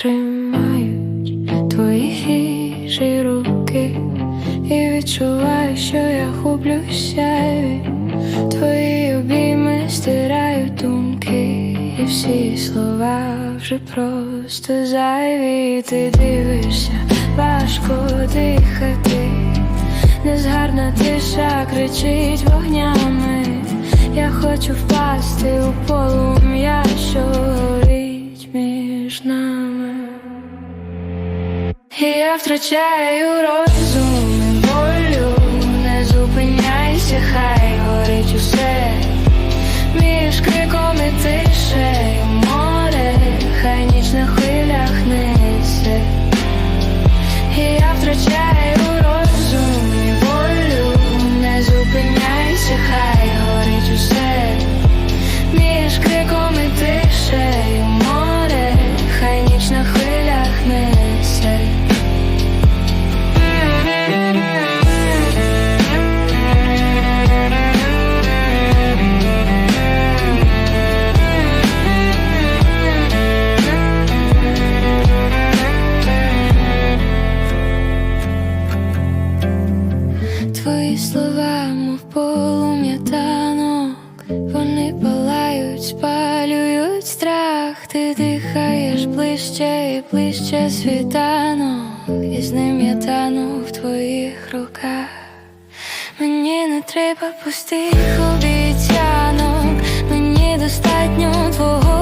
тримають твої хижі руки, і відчуваю, що я гублюся. Твої обійми стирають думки, і всі слова вже просто зайві. Ти дивишся, важко дихати. Незгарна тиша кричить вогнями. Я хочу впасти у полум'я, що я втрачаю розум Твої слова, мов полум'я танок, вони палають, спалюють страх, ти дихаєш ближче і ближче світанок, і з ним я тану в твоїх руках. Мені не треба пустих обіцянок, мені достатньо твого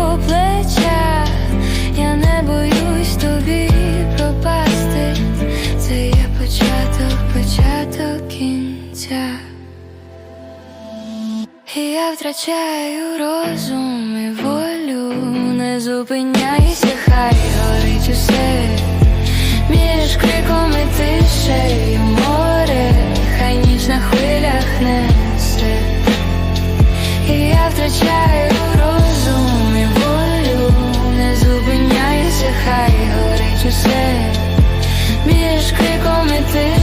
втрачаю розум і волю, не зупиняйся, хай горить усе. Між криком і тишею море, хай ніч на хвилях несе. І я втрачаю розум і волю, не зупиняйся, хай горить усе. Між криком і тишею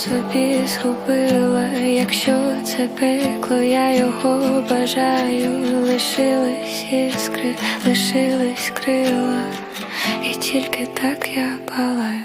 собі згубила. Якщо це пекло, я його бажаю. Лишились іскри, лишились крила, і тільки так я палаю.